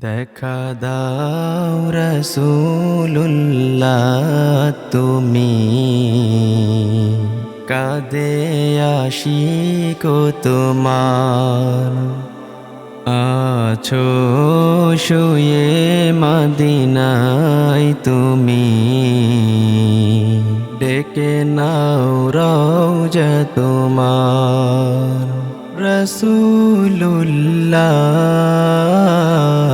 দেখা দাও রসুল্লাহ তুমি। কাদে আশিকো তোমার। আছো শুয়ে মদিনায় তুমি। ডেকে নাও রওজা তোমার। রসুল্লাহ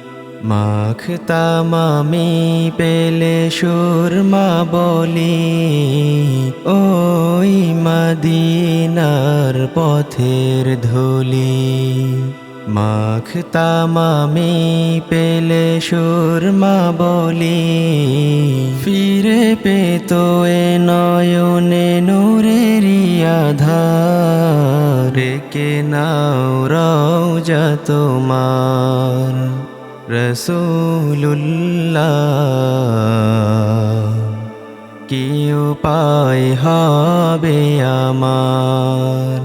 মাখতাম আমি পেলে সুরমা বলি, ওই মদিনার পথের ধুলি। মাখতাম আমি পেলে সুরমা বলি, ফিরে পেত এ নয়নে নূরের আধার কে নাও রওজা তোমার। রসুল্লাহ কি উপায় হবে আমার?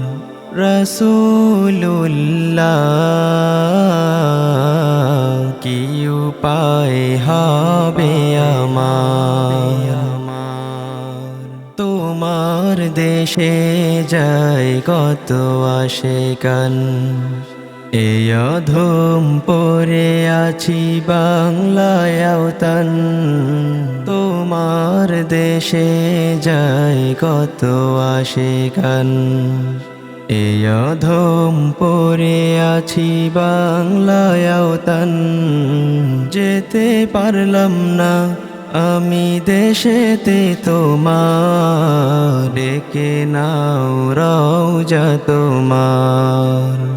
রসুল্লাহ কি উপায় হবে আমার? তোমার দেশে যায় কত আসে কান এ অধম পরে আছি বাংলায় আওতান। তোমার দেশে যায় কত আসে কান এ অধম পরে আছি বাংলায় আওতান। যেতে পারলাম না আমি দেশেতে তোমার। ডেকে নাও রাও যা তোমার।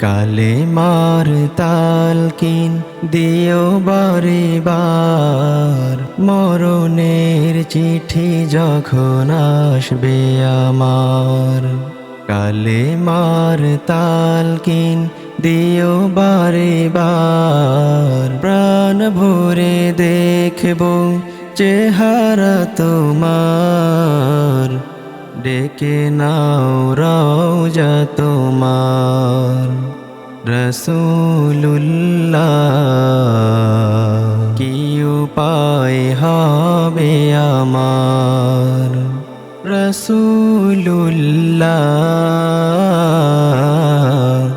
কালে মার তালকিন দিও বারে বার। মরণের চিঠি যখন আসবে আমার। কালে মার তালকিন দিও বারে বার। প্রাণ ভরে দেখব চেহারা তোমার। ডেকে নাও রওজা তোমার। রসুল্লাহ কি উপায় হবে আমার? রসুল্লাহ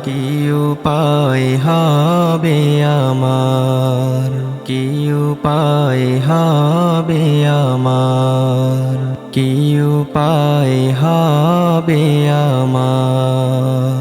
কি উপায় হবে আমার? কি উপায় হবে আমার? কি উপায় হবে আমার?